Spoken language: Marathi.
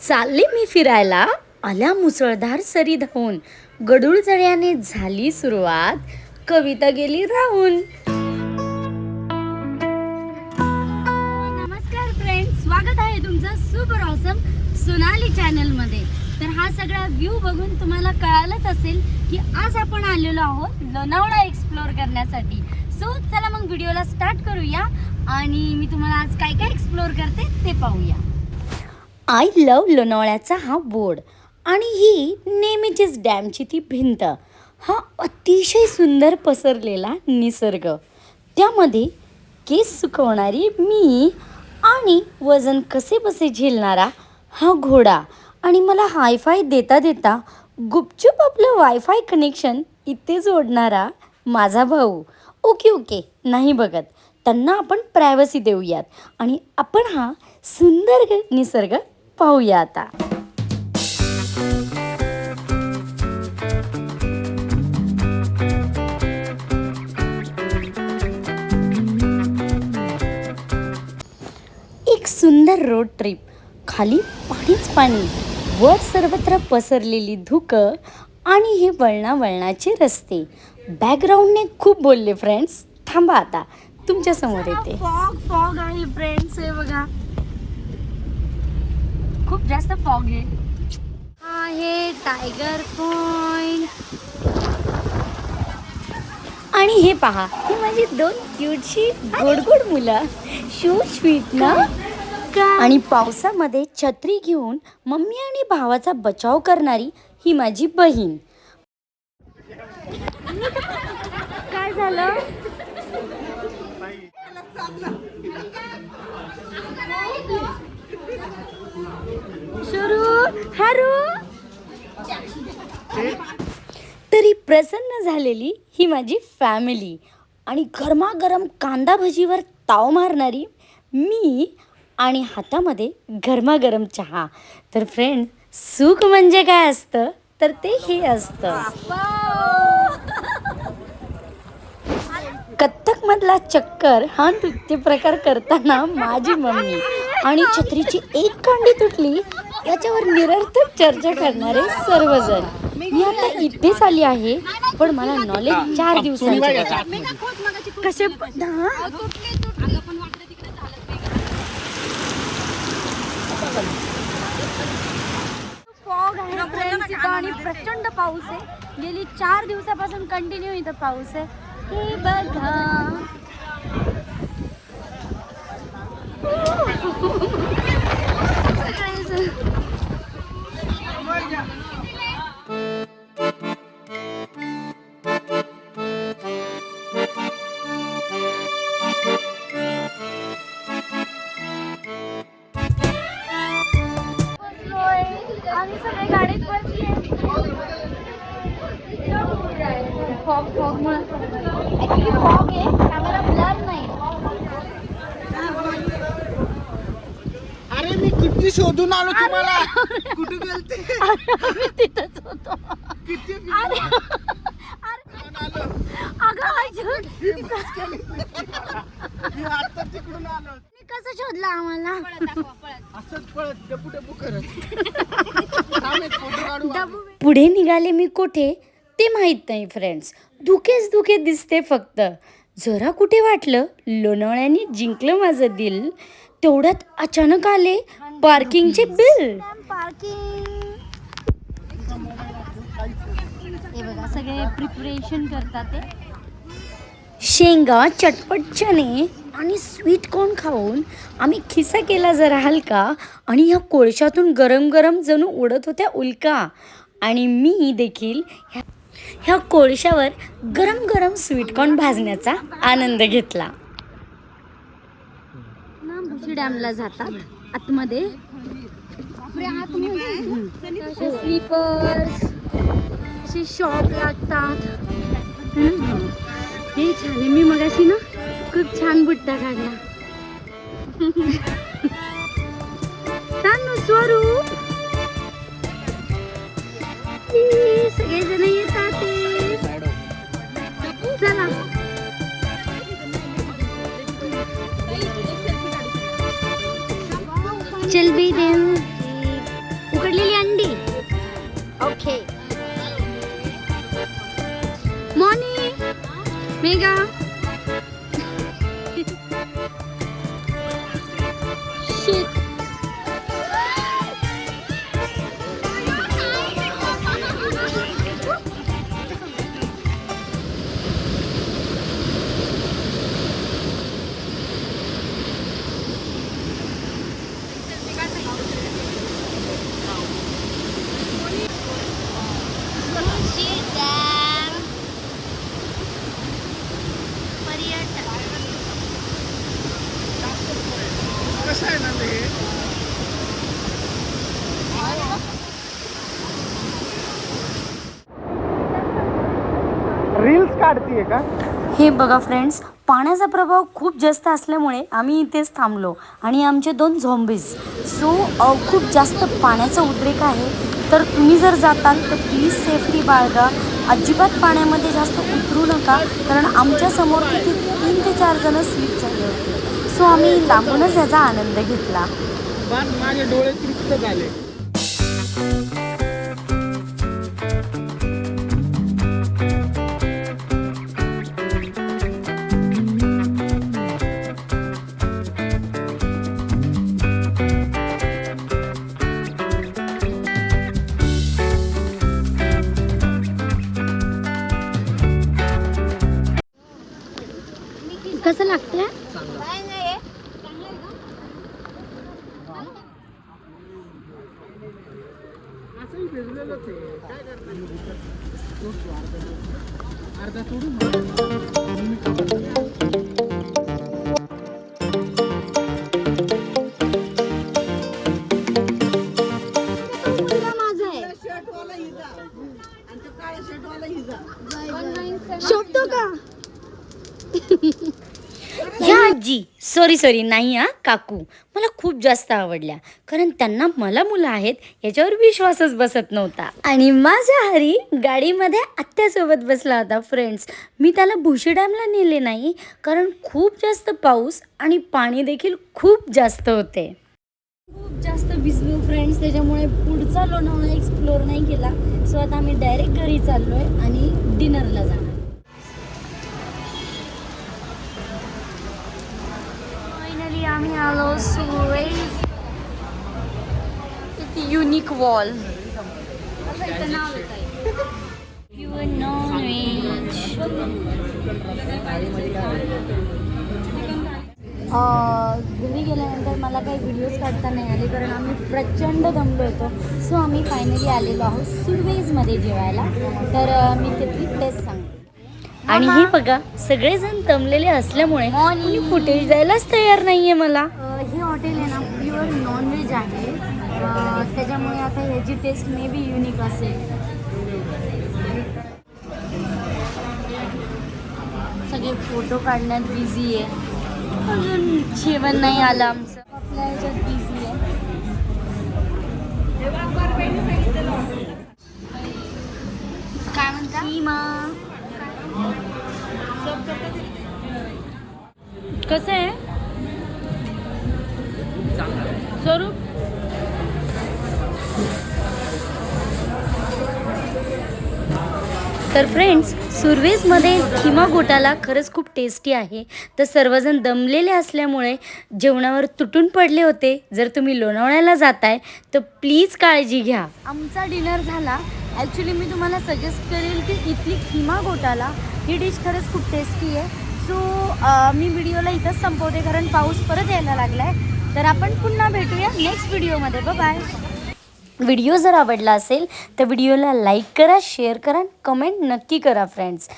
चालले मी फिरायला आल्या मुसळधार सरी धावून. गडूळ जळ्याने झाली सुरुवात कविता गेली राहून. नमस्कार फ्रेंड स्वागत आहे तुमचं सुपर ऑसम सोनाली चॅनलमध्ये. तर हा सगळा व्ह्यू बघून तुम्हाला कळालंच असेल की आज आपण आलेलो आहोत लोणावळा एक्सप्लोअर करण्यासाठी. सो चला मग व्हिडिओला स्टार्ट करूया आणि मी तुम्हाला आज काय काय एक्सप्लोअर करते ते पाहूया. आय लव लोणावळ्याचा हा बोर्ड आणि ही नेहमीचीच डॅमची ती भिंत. हा अतिशय सुंदर पसरलेला निसर्ग. त्यामध्ये केस सुकवणारी मी आणि वजन कसे बसे झेलणारा हा घोडा. आणि मला हायफाय देता देता गुपचूप आपलं वायफाय कनेक्शन इथे जोडणारा माझा भाऊ. ओके ओके नाही बघत. त्यांना आपण प्रायव्हसी देऊयात. आणि आपण हा सुंदर निसर्ग पाहूया आता. एक सुंदर रोड ट्रिप खाली पाणीच पाणी. वर सर्वत्र पसरलेली धुकं आणि हे वळणा वळणाचे रस्ते. बॅकग्राऊंडने खूप बोलले फ्रेंड्स थांबा आता. तुमच्यासमोर येते. फॉग फॉग आहे फ्रेंड्स हे बघा. जास्त फॉग आहे. हा आहे टायगर पॉइंट आणि हे पहा ही माझी दोन क्यूटशी गोड गोड मुलं. शो स्वीट ना? आणि पावसामध्ये छत्री घेऊन मम्मी आणि भावाचा बचाव करणारी ही माझी बहीण. काय झालं? सुरू हरू. तरी प्रसन्न झालेली ही माझी फॅमिली आणि गरमागरम कांदा भजीवर ताव मारणारी मी आणि हातामध्ये गरमागरम चहा. तर फ्रेंड सुख म्हणजे काय असतं? तर ते हे असतं. कथ्थकमधला चक्कर हा नृत्य प्रकार करताना माझी मम्मी आणि छत्रीची एक कांडी तुटली याच्यावर निरर्थक चर्चा करणारे सर्वजण. मी आता इथेच आली आहे पण मला नॉलेज चार दिवसांचे कसे पण- हा? फॉग आहे friends इथं आणि प्रचंड पाऊस आहे. गेली चार दिवसापासून कंटिन्यू इथं पाऊस आहे. हे बघा. आम्ही सगळे गाडीत बसले. फॉग फॉग मुळे. ऍक्च्युली फॉग आहे कॅमेरा ब्लर नाही. अरे मी किती शोधून आलो तुम्हाला? कुठे गेलते? आम्ही तिथंच होतो. किती अरे अरे. अगं अर्जुन मी आता तिकडून आलो. मी कसं शोधलं आम्हाला? असंच पळत डबू डबू करत. पुढे निघाले मी कुठे ते माहीत नाही फ्रेंड्स धुकेच धुके दिसते फक्त. जरा कुठे वाटलं? लोणावळ्याने जिंकलं माझं दिल. तेवढ्यात अचानक आले पार्किंगचे बिल पार्किंग सगळे प्रिपरेशन करतात ते. शेंगा चटपट चणे आणि स्वीट कॉर्न खाऊन आम्ही खिसा केला जरा हलका आणि ह्या कोळशातून गरम गरम जणू उडत होत्या उल्का. आणि मी देखील ह्या ह्या कोळशावर गरम गरम स्वीटकॉर्न भाजण्याचा आनंद घेतला. भुशी डॅमला जातात आतमध्ये. स्लीपर्स असे शॉप लागतात. हे छान आहे. मी मगाशी ना खूप छान बुट्टा काढला. सिंधी उकडलेली अंडी ओके मॉर्निंग मेगा काढतीये का? हे बघा फ्रेंड्स पाण्याचा प्रभाव खूप जास्त असल्यामुळे आम्ही इथेच थांबलो आणि आमचे दोन झॉम्बीज सो खूप जास्त पाण्याचा उद्रेक आहे. तर तुम्ही जर जाताल तर प्लीज सेफ्टी बाळगा अजिबात पाण्यामध्ये जास्त उतरू नका कारण आमच्यासमोर किती तीन ते चार जण स्लिप झाले होते. सो आम्ही लांबूनच याचा आनंद घेतला. माझे डोळे तृप्त झाले. भिजलेलंच आहे काय करणार अर्धा शोधतो का? ह्या आजी. सॉरी सॉरी नाही हा? काकू मला खूप जास्त आवडल्या. कारण त्यांना मला मुलं आहेत याच्यावर विश्वासच बसत नव्हता. आणि माझ्या हरी गाडीमध्ये आत्यासोबत बसला होता फ्रेंड्स मी त्याला भुशी डॅमला नेले नाही कारण खूप जास्त पाऊस आणि पाणी देखील खूप जास्त होते. खूप जास्त भिजलो फ्रेंड्स त्याच्यामुळे पुढचा लोणावळा एक्सप्लोर नाही केला. सो आता आम्ही डायरेक्ट घरी चाललोय आणि डिनरला जाणार. आम्ही आलो Suresh unique wall pure non घरी गेल्यानंतर मला काही व्हिडिओज काढता नाही आले कारण आम्ही प्रचंड दमलो होतो. सो आम्ही फायनली आलेलो आहोत सुरवेजमध्ये जेवायला. तर मी तिथली टेस्ट सांगते. आणि हे बघा सगळेजण दमलेले असल्यामुळे कोणी फुटेज द्यायलाच तयार नाहीये मला. हे हॉटेल आहे ना प्युअर नॉनव्हेज आहे. अं, त्याच्यामुळे आता ह्याची टेस्ट मे बी युनिक असेल. सगळे फोटो काढण्यात बिझी आहे. अजून जेवण नाही आलं आमचं. आपल्या ह्याच्यात बिझी आहे. काय म्हणता? कसं आहे? स्वरूप? तर फ्रेंड्स सुरवेजमध्ये खिमा गोटाला खरंच खूप टेस्टी आहे. तर सर्वजण दमलेले असल्यामुळे जेवणावर तुटून पडले होते. जर तुम्ही लोणावळ्याला जाताय तर प्लीज काळजी घ्या. आमचा डिनर झाला. ॲक्च्युली मी तुम्हाला सजेस्ट करेल की इथली खिमा गोटाला ही डिश खरंच खूप टेस्टी आहे. सो मी व्हिडिओला इथंच संपवते कारण पाऊस परत यायला लागला आहे तर आपण पुन्हा भेटूया नेक्स्ट व्हिडिओमध्ये. बाय व्हिडिओ जर आवडला असेल तर व्हिडिओला लाईक करा शेअर करा कमेंट नक्की करा फ्रेंड्स